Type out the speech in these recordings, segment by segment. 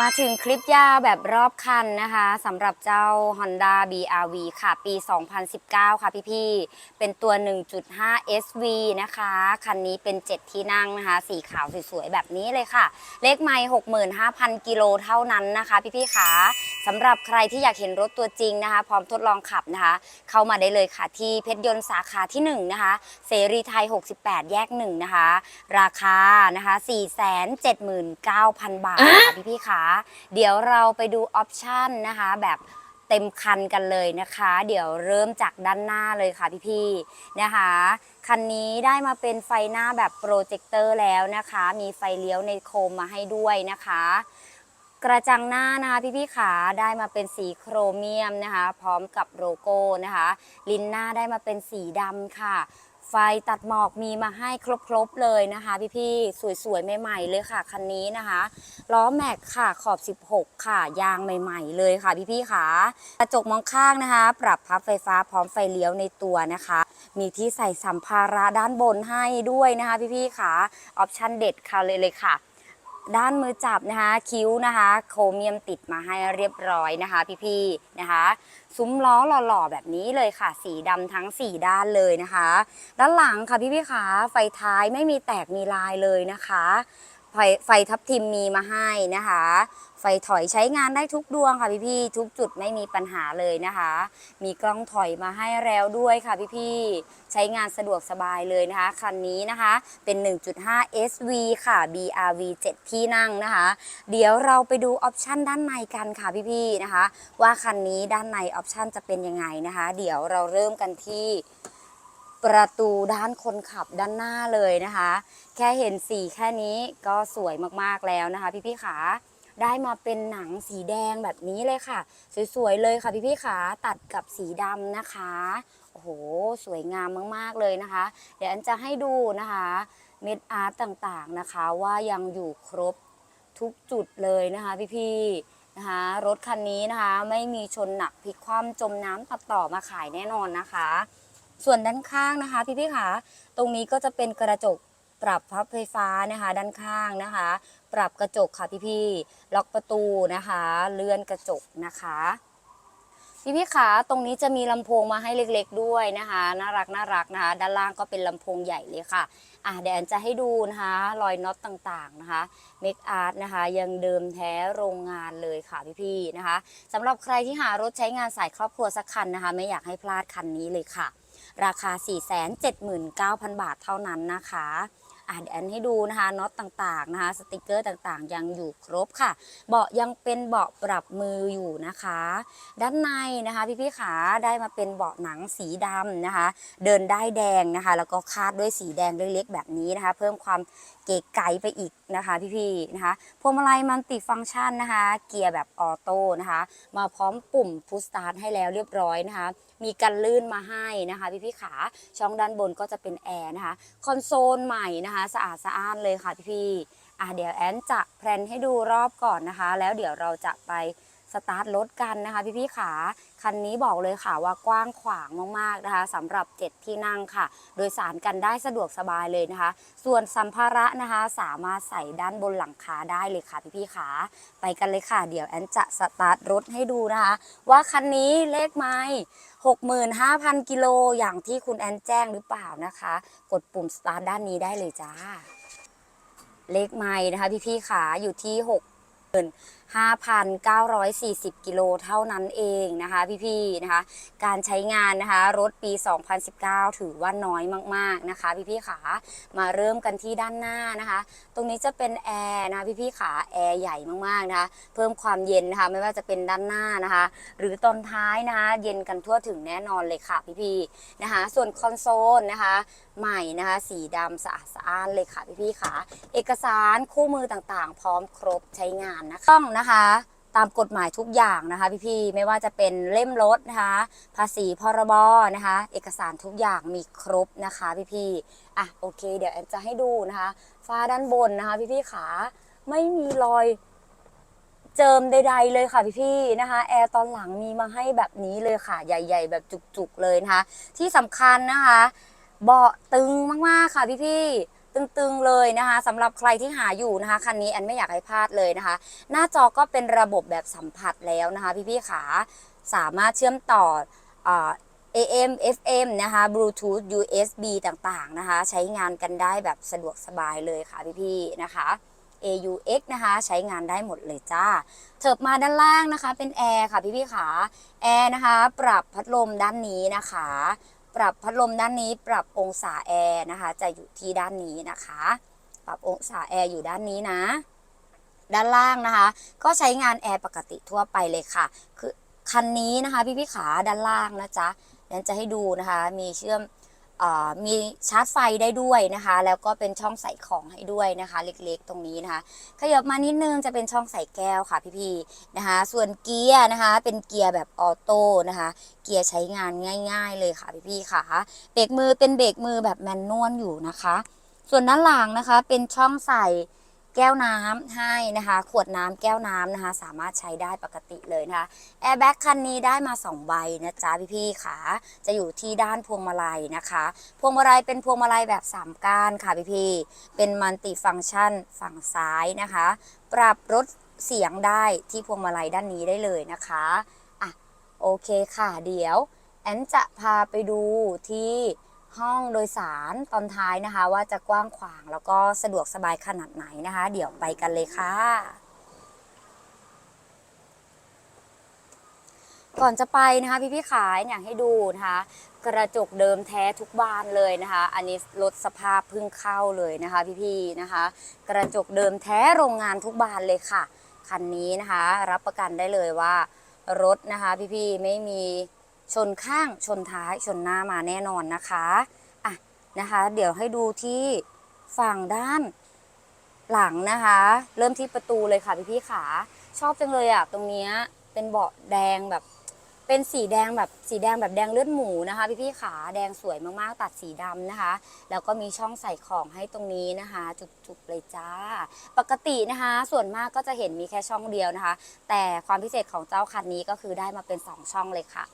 มาถึงคลิปยาวแบบรอบคันนะคะสำหรับเจ้า Honda BRV ค่ะ ปี 2019 ค่ะพี่ๆ เป็นตัว 1.5 SV นะคะ คันนี้เป็น 7 ที่นั่งนะคะ สีขาวสวยๆ แบบนี้เลยค่ะ เลขไม่65,000 กิโลเท่านั้นนะคะ พี่ๆค่ะสำหรับใครที่อยากเห็นรถตัวจริงนะคะ พร้อมทดลองขับนะคะ เข้ามาได้เลยค่ะที่เพชรยนต์สาขาที่ 1 นะคะ เสรีไทย 68 แยก 1 นะคะ ราคานะคะ 479,000 บาทค่ะพี่ๆค่ะเดี๋ยวเราไปดูออปชันนะคะ แบบเต็มคันกันเลยนะคะ เดี๋ยวเริ่มจากด้านหน้าเลยค่ะพี่ๆนะคะ คันนี้ได้มาเป็นไฟหน้าแบบโปรเจคเตอร์แล้วนะคะ มีไฟเลี้ยวในโคมมาให้ด้วยนะคะ กระจังหน้านะคะพี่ๆขาได้มาเป็นสีโครเมียมนะคะ พร้อมกับโลโก้นะคะ ลิ้นหน้าได้มาเป็นสีดำค่ะ ไฟตัดหมอกมีมาให้ครบๆเลยนะคะ พี่ๆสวยๆใหม่ๆเลยค่ะคันนี้นะคะล้อแม็กค่ะขอบ 16 ค่ะ ยางใหม่ๆเลยค่ะ พี่ๆขากระจกมองข้างนะคะ ปรับพับไฟฟ้าพร้อมไฟเลี้ยวในตัวนะคะ มีที่ใส่สัมภาระด้านบนให้ด้วยนะคะ พี่ๆขาออปชั่นเด็ดค่ะเลยเลยค่ะ ด้านมือจับนะคะ คิ้วนะคะ โครเมียมติดมาให้เรียบร้อยนะคะ พี่ๆนะคะ ซุ้มล้อหล่อๆแบบนี้เลยค่ะ สีดำทั้ง 4 ด้านเลยนะคะ ด้านหลังค่ะพี่ๆขาไฟท้ายไม่มีแตกมีลายเลยนะคะ ไฟไฟทับทิมมีมาให้นะคะ ไฟถอยใช้งานได้ทุกดวงค่ะพี่ๆทุกจุดไม่มีปัญหาเลยนะคะ มีกล้องถอยมาให้แล้วด้วยค่ะพี่ๆใช้งานสะดวกสบายเลยนะคะ คันนี้นะคะเป็น 1.5 SV ค่ะ BRV 7 ที่นั่งนะคะ เดี๋ยวเราไปดูออปชันด้านในกันค่ะพี่ๆนะคะ ว่าคันนี้ด้านในออปชันจะเป็นยังไงนะคะ เดี๋ยวเราเริ่มกันที่ประตูด้านคนขับด้านหน้าเลยนะคะ แค่เห็นสีแค่นี้ก็สวยมากๆแล้วนะคะ พี่ๆขา ได้มาเป็นหนังสีแดงแบบนี้เลยค่ะ สวยๆเลยค่ะพี่ๆขาตัดกับสีดำนะคะโอ้โหสวยงามมากๆเลยนะคะ เดี๋ยวอันจะให้ดูนะคะเม็ดอาร์ตต่างๆนะคะว่ายังอยู่ครบทุกจุดเลยนะคะพี่ๆนะคะรถคันนี้นะคะไม่มีชนหนักพลิกคว่ำจมน้ำตัดต่อมาขายแน่นอนนะคะ ส่วนด้านข้างนะคะพี่ๆค่ะตรงนี้ก็จะเป็นกระจกปรับพับไฟฟ้านะคะด้านข้างนะคะ ปรับกระจกค่ะพี่ๆล็อกประตูนะคะ เลื่อนกระจกนะคะพี่พี่ขาตรงนี้จะมีลำโพงมาให้เล็ก ๆ ด้วยนะคะ น่ารักน่ารักนะคะ ด้านล่างก็เป็นลำโพงใหญ่เลยค่ะ อะเดี๋ยวอันจะให้ดูนะคะ รอยน็อตต่างๆนะคะเมคอาร์ตนะคะ ยังเดิมแท้โรงงานเลยค่ะพี่ๆนะคะสำหรับใครที่หารถใช้งานสายครอบครัวสักคันนะคะ ไม่อยากให้พลาดคันนี้เลยค่ะ ราคา 479,000 บาทเท่านั้นนะคะ อ่าเดี๋ยวอันให้ดูนะคะน็อตต่างๆนะคะ สติกเกอร์ต่างๆ ยังอยู่ครบค่ะ เบาะยังเป็นเบาะปรับมืออยู่นะคะ ด้านในนะคะพี่ๆขาได้มาเป็นเบาะหนังสีดำนะคะ เดินได้แดงนะคะ แล้วก็คาดด้วยสีแดงเล็กๆแบบนี้นะคะ เพิ่มความ เก๋ไก๋ไปอีกนะคะพี่ๆนะคะพวงมาลัยมันติฟังก์ชันนะคะ เกียร์แบบออโต้นะคะ มาพร้อมปุ่มพุชสตาร์ทให้แล้วเรียบร้อยนะคะ มีกันลื่นมาให้นะคะพี่ๆขาช่องด้านบนก็จะเป็นแอร์นะคะ คอนโซลใหม่นะคะ สะอาดสะอ้านเลยค่ะพี่ๆอะเดี๋ยวแอนจะแพลนให้ดูรอบก่อนนะคะ แล้วเดี๋ยวเราจะไปสตาร์ทรถกันนะคะพี่ๆขา คันนี้บอกเลยค่ะว่ากว้างขวางมากๆนะคะสำหรับ 7 ที่นั่งค่ะ โดยสารกันได้สะดวกสบายเลยนะคะ ส่วนสัมภาระนะคะสามารถใส่ด้านบนหลังคาได้เลยค่ะพี่ๆขาไปกันเลยค่ะ เดี๋ยวแอนจะสตาร์ทรถให้ดูนะคะ ว่าคันนี้เลขไม้65,000 กิโลอย่างที่คุณแอนแจ้งหรือเปล่านะคะ กดปุ่มสตาร์ทด้านนี้ได้เลยจ้า เลขไม้นะคะพี่ๆขาอยู่ที่6 5,940 กิโลเท่านั้นเองนะคะ พี่ๆนะคะ การใช้งานนะคะ รถปี 2019 ถือว่าน้อยมากๆนะคะ พี่ๆขามาเริ่มกันที่ด้านหน้านะคะ ตรงนี้จะเป็นแอร์นะพี่ๆขาแอร์ใหญ่มากๆนะคะ เพิ่มความเย็นนะคะไม่ว่าจะเป็นด้านหน้านะคะ หรือตอนท้ายนะคะ เย็นกันทั่วถึงแน่นอนเลยค่ะพี่ๆนะคะ ส่วนคอนโซลนะคะใหม่นะคะสีดำสะอาดสะอ้านเลยค่ะพี่ๆค่ะเอกสารคู่มือต่างๆ พร้อมครบใช้งานนะคะต้องนะคะ ตามกฎหมายทุกอย่างนะคะพี่ๆไม่ว่าจะเป็นเล่มรถนะคะ ภาษีพรบนะคะ เอกสารทุกอย่างมีครบนะคะพี่ๆอะโอเค เดี๋ยวแอนจะให้ดูนะคะฟ้าด้านบนนะคะ พี่ๆขาไม่มีรอยเจิมใดๆเลยค่ะพี่ๆนะคะ แอร์ตอนหลังมีมาให้แบบนี้เลยค่ะ ใหญ่ ๆ แบบจุกๆเลยนะคะ ที่สำคัญนะคะ เบาะตึงมากๆค่ะพี่ๆ ตึงๆเลยนะคะสำหรับใครที่หาอยู่นะคะคันนี้แอนไม่อยากให้พลาดเลยนะคะ หน้าจอก็เป็นระบบแบบสัมผัสแล้วนะคะ พี่ๆขาสามารถเชื่อมต่ออ่า AM FM นะคะ Bluetooth USB ต่างๆนะคะ ใช้งานกันได้แบบสะดวกสบายเลยค่ะพี่ๆนะคะ AUX นะคะ ใช้งานได้หมดเลยจ้า เถิบมาด้านล่างนะคะ เป็นแอร์ค่ะพี่ๆขาแอร์นะคะ ปรับพัดลมด้านนี้นะคะ ปรับพัดลมด้านนี้ ปรับองศาแอร์นะคะ จะอยู่ที่ด้านนี้นะคะ ปรับองศาแอร์อยู่ด้านนี้นะ ด้านล่างนะคะ ก็ใช้งานแอร์ปกติทั่วไปเลยค่ะ คือคันนี้นะคะ พี่พี่ขาด้านล่างนะจ๊ะเดี๋ยวจะให้ดูนะคะ มีเชื่อม มีชาร์จไฟได้ด้วยนะคะ แล้วก็เป็นช่องใส่ของให้ด้วยนะคะ เล็กๆตรงนี้นะคะ ขยับมานิดนึงจะเป็นช่องใส่แก้วค่ะพี่ๆนะคะ ส่วนเกียร์นะคะ เป็นเกียร์แบบออโต้นะคะ เกียร์ใช้งานง่าย ๆ เลยค่ะพี่ๆค่ะเบรกมือเป็นเบรกมือแบบแมนนวลอยู่นะคะ ส่วนด้านหลังนะคะเป็นช่องใส่ แก้วน้ำให้นะคะ ขวดน้ำแก้วน้ำนะคะ สามารถใช้ได้ปกติเลยนะคะแอร์แบ็กคันนี้ได้มา 2 ใบนะจ๊ะพี่ๆค่ะ จะอยู่ที่ด้านพวงมาลัยนะคะ พวงมาลัยเป็นพวงมาลัยแบบ 3 ก้านค่ะพี่ๆเป็นมัลติฟังก์ชันฝั่งซ้ายนะคะ ปรับลดเสียงได้ที่พวงมาลัยด้านนี้ได้เลยนะคะอะโอเคค่ะเดี๋ยวแอนจะพาไปดูที่ ห้องโดยสารตอนท้ายนะคะ ว่าจะกว้างขวางแล้วก็สะดวกสบายขนาดไหนนะคะ เดี๋ยวไปกันเลยค่ะ ก่อนจะไปนะคะพี่พี่ขายอยากให้ดูนะคะกระจกเดิมแท้ทุกบานเลยนะคะ อันนี้ลดสภาพพึ่งเข้าเลยนะคะ พี่พี่ๆนะคะ กระจกเดิมแท้โรงงานทุกบานเลยค่ะ คันนี้นะคะ รับประกันได้เลยว่ารถนะคะ พี่พี่ๆไม่มี ชนข้างชนท้ายชนหน้ามาแน่นอนนะคะอะนะคะ เดี๋ยวให้ดูที่ฝั่งด้านหลังนะคะ เริ่มที่ประตูเลยค่ะพี่พี่ขาชอบจังเลยอะตรงเนี้ยเป็นเบาะแดงแบบ เป็นสีแดงแบบสีแดงแบบแดงเลือดหมูนะคะพี่พี่ขาแดงสวยมากๆตัดสีดำนะคะ แล้วก็มีช่องใส่ของให้ตรงนี้นะคะ จุกๆเลยจ้า ปกตินะคะ ส่วนมากก็จะเห็นมีแค่ช่องเดียวนะคะ แต่ความพิเศษของเจ้าคันนี้ก็คือได้มาเป็น 2 ช่องเลยค่ะ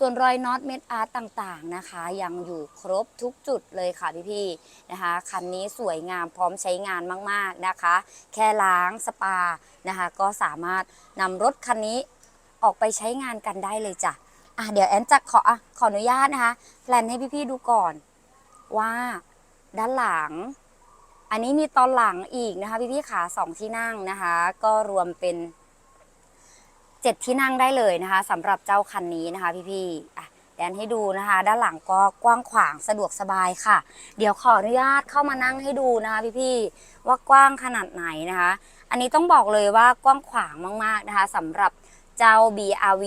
ส่วนรอยน็อตเม็ดอาร์ตต่างๆนะคะ ยังอยู่ครบทุกจุดเลยค่ะพี่ๆนะคะคันนี้สวยงามพร้อมใช้งานมากๆนะคะ แค่ล้างสปานะคะ ก็สามารถนำรถคันนี้ออกไปใช้งานกันได้เลยจ้ะอะเดี๋ยวแอนจะขออะขออนุญาตนะคะแพลนให้พี่ๆดูก่อนว่าด้านหลัง อันนี้มีตอนหลังอีกนะคะ พี่ๆขาสองที่นั่งนะคะ ก็รวมเป็น เจ็ดที่นั่งได้เลยนะคะสำหรับเจ้าคันนี้นะคะพี่ๆอะแดนให้ดูนะคะ ด้านหลังก็กว้างขวางสะดวกสบายค่ะ เดี๋ยวขออนุญาตเข้ามานั่งให้ดูนะคะพี่ๆว่ากว้างขนาดไหนนะคะ อันนี้ต้องบอกเลยว่ากว้างขวางมากๆนะคะสำหรับ เจ้า BRV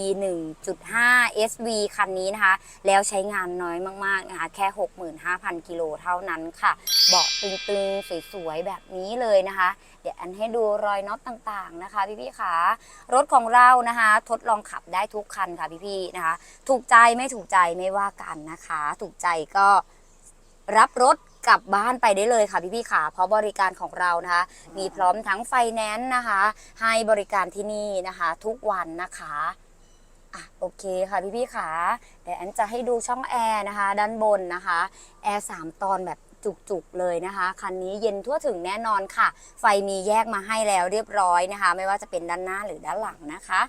1.5 SV คันนี้นะคะ แล้วใช้งานน้อยมากๆนะคะ แค่ 65,000 กิโลเท่านั้นค่ะ เบาะตึงๆ สวยๆ แบบนี้เลยนะคะ เดี๋ยวอันให้ดูรอยน็อตต่างๆนะคะพี่ๆค่ะ รถของเรานะคะ ทดลองขับได้ทุกคันค่ะพี่ๆนะคะ ถูกใจไม่ถูกใจไม่ว่ากันนะคะ ถูกใจก็รับรถ กลับบ้านไปได้เลยค่ะพี่พี่ๆค่ะ เพราะบริการของเรานะคะ มีพร้อมทั้งไฟแนนซ์นะคะ ให้บริการที่นี่นะคะ ทุกวันนะคะอะโอเคค่ะพี่พี่ๆค่ะเดี๋ยวอันจะให้ดูช่องแอร์นะคะ ด้านบนนะคะแอร์สามตอนแบบจุกๆเลยนะคะ คันนี้เย็นทั่วถึงแน่นอนค่ะ ไฟมีแยกมาให้แล้วเรียบร้อยนะคะ ไม่ว่าจะเป็นด้านหน้าหรือด้านหลังนะคะ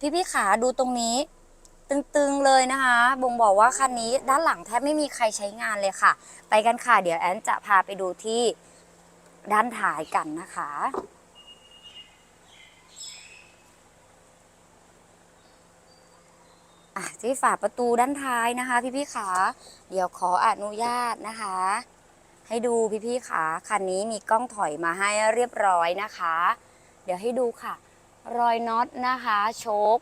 พี่พี่ขาดูตรงนี้ ตึงๆเลยนะคะ บ่งบอกว่าคันนี้ด้านหลังแทบไม่มีใครใช้งานเลยค่ะ ไปกันค่ะ เดี๋ยวแอนจะพาไปดูที่ด้านท้ายกันนะคะที่ฝาประตูด้านท้ายนะคะ พี่ๆขาเดี๋ยวขออนุญาตนะคะ ให้ดูพี่ๆขาคันนี้มีกล้องถอยมาให้เรียบร้อยนะคะ เดี๋ยวให้ดูค่ะ รอยน็อตนะคะ โชค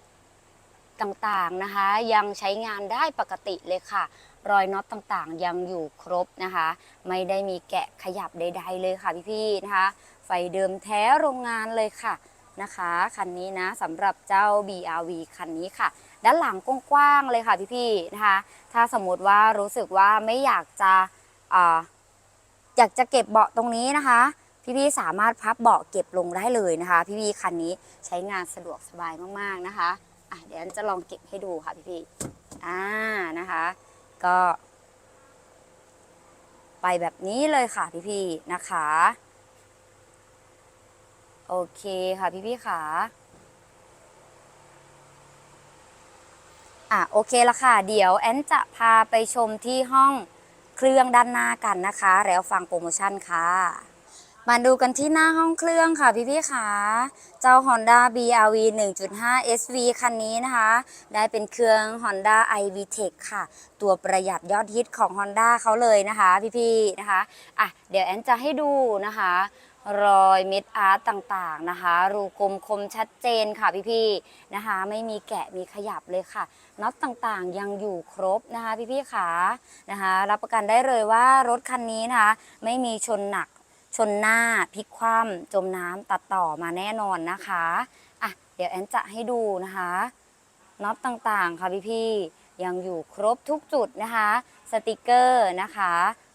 ต่างๆนะคะ ยังใช้งานได้ปกติเลยค่ะ รอยน็อตต่างๆ ยังอยู่ครบนะคะ ไม่ได้มีแกะขยับใด ๆ เลยค่ะพี่ๆนะคะ ไฟเดิมแท้โรงงานเลยค่ะนะคะคันนี้นะสำหรับเจ้า BRV คันนี้ค่ะ ด้านหลังกว้างๆเลยค่ะพี่ๆนะคะ ถ้าสมมติว่ารู้สึกว่าไม่อยากจะออยากจะเก็บเบาะตรงนี้นะคะ พี่ๆสามารถพับเบาะเก็บลงได้เลยนะคะ พี่ๆคันนี้ใช้งานสะดวกสบายมากๆนะคะ อะเดี๋ยวอันจะลองเก็บให้ดูค่ะพี่พี่อ่านะคะ ก็ ไปแบบนี้เลยค่ะพี่ๆนะคะ โอเคค่ะพี่ๆค่ะอะโอเคละค่ะ เดี๋ยวแอนจะพาไปชมที่ห้องเครื่องด้านหน้ากันนะคะ แล้วฟังโปรโมชั่นค่ะ มาดูกันที่หน้าห้องเครื่องค่ะพี่ๆค่ะเจ้า Honda BRV 1.5 SV คันนี้นะคะ ได้เป็นเครื่อง Honda iVTEC ค่ะ ตัวประหยัดยอดฮิตของ Honda เขาเลยนะคะ พี่ๆนะคะอะเดี๋ยวแอนจะให้ดูนะคะ รอยเม็ดอาร์ตต่างๆนะคะ รูกลมคมชัดเจนค่ะพี่ๆนะคะ ไม่มีแกะมีขยับเลยค่ะน็อตต่างๆยังอยู่ครบนะคะ พี่ๆค่ะนะคะ รับประกันได้เลยว่ารถคันนี้นะคะ ไม่มีชนหนัก ชนหน้าพลิกคว่ำจมน้ำตัดต่อมาแน่นอนนะคะอะเดี๋ยวแอนจะให้ดูนะคะน็อตต่างๆค่ะพี่ๆยังอยู่ครบทุกจุดนะคะ สติกเกอร์นะคะ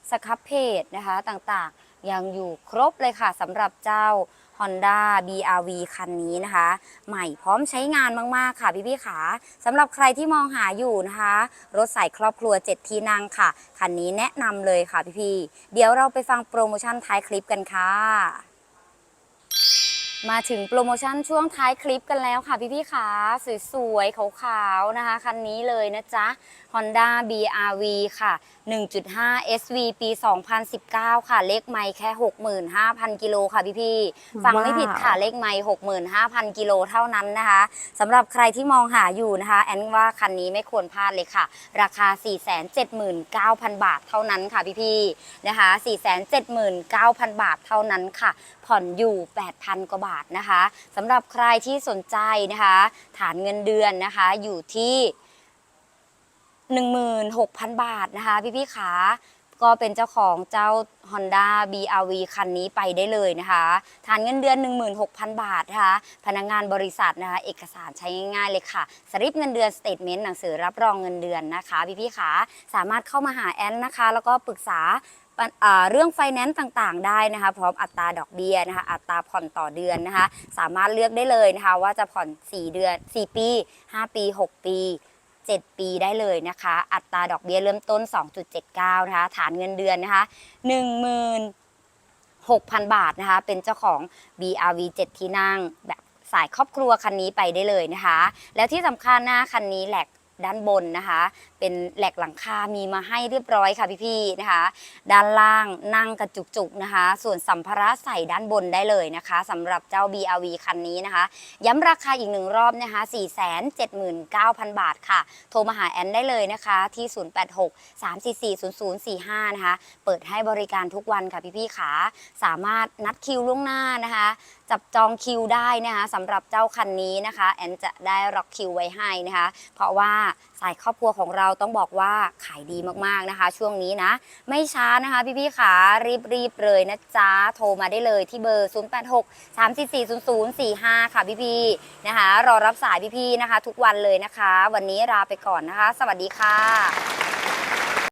สครับเพจนะคะต่างๆ ยังอยู่ครบเลยค่ะสำหรับเจ้า Honda BRV คันนี้นะคะ ใหม่พร้อมใช้งานมาก ๆ ค่ะพี่ๆขาสำหรับใครที่มองหาอยู่นะคะ รถใส่ครอบครัว 7 ที่นั่งค่ะ คันนี้แนะนำเลยค่ะพี่ๆเดี๋ยวเราไปฟังโปรโมชั่นท้ายคลิปกันค่ะ มาถึงโปรโมชั่นช่วงท้ายคลิปกันแล้วค่ะพี่ๆค่ะสวยๆ ขาวๆ นะคะ คันนี้เลยนะจ๊ะ Honda BRV ค่ะ 1.5 SV ปี 2019 ค่ะ เลขไมค์แค่ 65,000 กิโลค่ะพี่ๆฟังไม่ผิดค่ะ เลขไมค์65,000 กิโลเท่านั้นนะคะสำหรับใครที่มองหาอยู่นะคะ แอนว่าคันนี้ไม่ควรพลาดเลยค่ะ ราคา 479,000 บาทเท่านั้นค่ะพี่ๆนะคะ 479,000 บาทเท่านั้นค่ะ ผ่อนอยู่ 8,000 กว่าบาทนะคะสำหรับใครที่สนใจนะคะ ฐานเงินเดือนนะคะอยู่ที่ 16,000 บาทนะคะ พี่ๆขาก็เป็นเจ้าของเจ้า Honda BRV คันนี้ไปได้เลยนะคะ ฐานเงินเดือน 16,000 บาทนะคะ พนักงานบริษัทนะคะ เอกสารใช้ง่ายๆเลยค่ะ สลิปเงินเดือนสเตทเมนต์หนังสือรับรองเงินเดือนนะคะ พี่ๆขาสามารถเข้ามาหาแอนนะคะ แล้วก็ปรึกษา เรื่องไฟแนนซ์ต่างๆ ได้นะคะ พร้อมอัตราดอกเบี้ยนะคะ อัตราผ่อนต่อเดือนนะคะ สามารถเลือกได้เลยนะคะ ว่าจะผ่อน 4 เดือน 4 ปี 5 ปี 6 ปี 7 ปีได้เลยนะคะ อัตราดอกเบี้ยเริ่มต้น 2.79 นะคะ ฐานเงินเดือนนะคะ 16,000 บาทนะคะ เป็นเจ้าของ BRV 7 ที่นั่งแบบสายครอบครัวคันนี้ไปได้เลยนะคะ แล้วที่สำคัญนะคันนี้แหลก ด้านบนนะคะ เป็นแหลกหลังคา มีมาให้เรียบร้อยค่ะพี่ๆนะคะ ด้านล่างนั่งกระจุกๆนะคะ ส่วนสัมภาระใส่ด้านบนได้เลยนะคะสำหรับเจ้า BRV คันนี้นะคะ ย้ำราคาอีกหนึ่งรอบนะคะ 479,000 บาทค่ะ โทรมาหาแอนได้เลยนะคะ ที่ 086 344 0045 นะคะ เปิดให้บริการทุกวันค่ะพี่ๆขาสามารถนัดคิวล่วงหน้านะคะจับจองคิวได้นะคะสำหรับเจ้าคันนี้นะคะ แอนจะได้ล็อกคิวไว้ให้นะคะ เพราะว่าสายครอบครัวของเราต้องบอกว่าขายดีมากๆนะคะ ช่วงนี้นะ ไม่ช้านะคะพี่ๆขารีบๆเลยนะจ๊ะ โทรมาได้เลยที่เบอร์ 086 344 0045 ค่ะพี่ๆนะคะ รอรับสายพี่ๆนะคะ ทุกวันเลยนะคะ วันนี้ลาไปก่อนนะคะ สวัสดีค่ะ